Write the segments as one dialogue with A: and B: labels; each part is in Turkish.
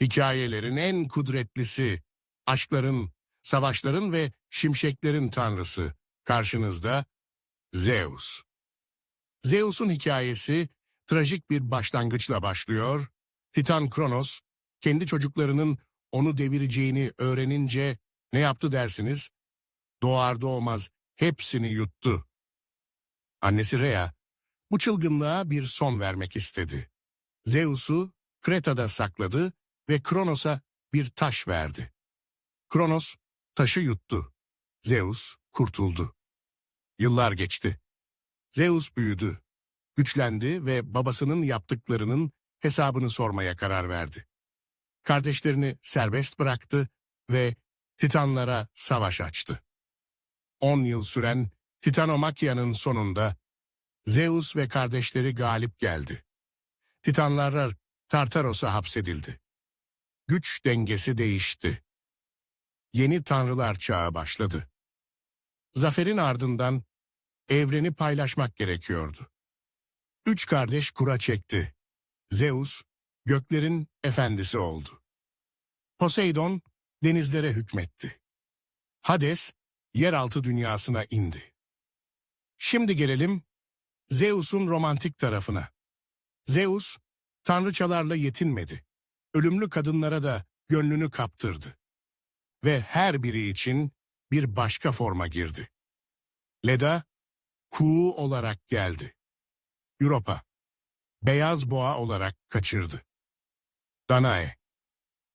A: Hikayelerin en kudretlisi, aşkların, savaşların ve şimşeklerin tanrısı. Karşınızda Zeus. Zeus'un hikayesi trajik bir başlangıçla başlıyor. Titan Kronos, kendi çocuklarının onu devireceğini öğrenince ne yaptı dersiniz? Doğar doğmaz hepsini yuttu. Annesi Rhea, bu çılgınlığa bir son vermek istedi. Zeus'u Kreta'da sakladı ve Kronos'a bir taş verdi. Kronos taşı yuttu. Zeus kurtuldu. Yıllar geçti. Zeus büyüdü, güçlendi ve babasının yaptıklarının hesabını sormaya karar verdi. Kardeşlerini serbest bıraktı ve Titanlara savaş açtı. On yıl süren Titanomakya'nın sonunda Zeus ve kardeşleri galip geldi. Titanlar Tartaros'a hapsedildi. Güç dengesi değişti. Yeni tanrılar çağı başladı. Zaferin ardından evreni paylaşmak gerekiyordu. Üç kardeş kura çekti. Zeus, göklerin efendisi oldu. Poseidon, denizlere hükmetti. Hades, yeraltı dünyasına indi. Şimdi gelelim Zeus'un romantik tarafına. Zeus, tanrıçalarla yetinmedi. Ölümlü kadınlara da gönlünü kaptırdı. Ve her biri için bir başka forma girdi. Leda, kuğu olarak geldi. Europa, beyaz boğa olarak kaçırdı. Danae,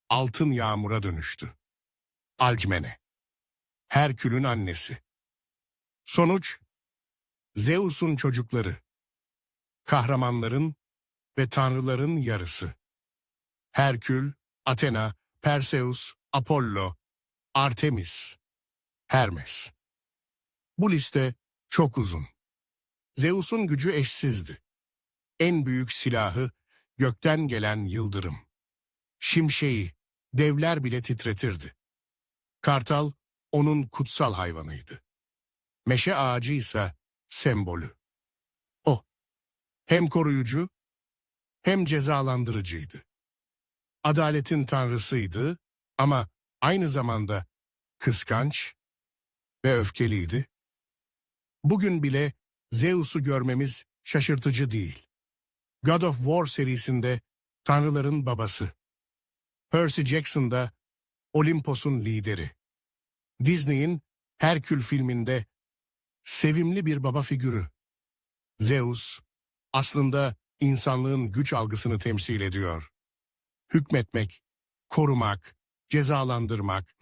A: altın yağmura dönüştü. Alcmene, Herkül'ün annesi. Sonuç, Zeus'un çocukları, kahramanların ve tanrıların yarısı. Herkül, Athena, Perseus, Apollo, Artemis, Hermes. Bu liste çok uzun. Zeus'un gücü eşsizdi. En büyük silahı gökten gelen yıldırım. Şimşeği devler bile titretirdi. Kartal onun kutsal hayvanıydı. Meşe ağacı ise sembolü. O hem koruyucu hem cezalandırıcıydı. Adaletin tanrısıydı ama aynı zamanda kıskanç ve öfkeliydi. Bugün bile Zeus'u görmemiz şaşırtıcı değil. God of War serisinde tanrıların babası. Percy Jackson da Olimpos'un lideri. Disney'in Herkül filminde sevimli bir baba figürü. Zeus aslında insanlığın güç algısını temsil ediyor. Hükmetmek, korumak, cezalandırmak,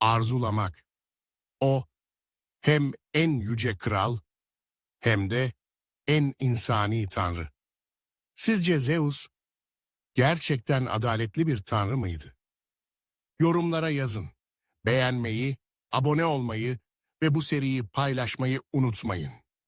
A: arzulamak. O hem en yüce kral hem de en insani tanrı. Sizce Zeus gerçekten adaletli bir tanrı mıydı? Yorumlara yazın. Beğenmeyi, abone olmayı ve bu seriyi paylaşmayı unutmayın.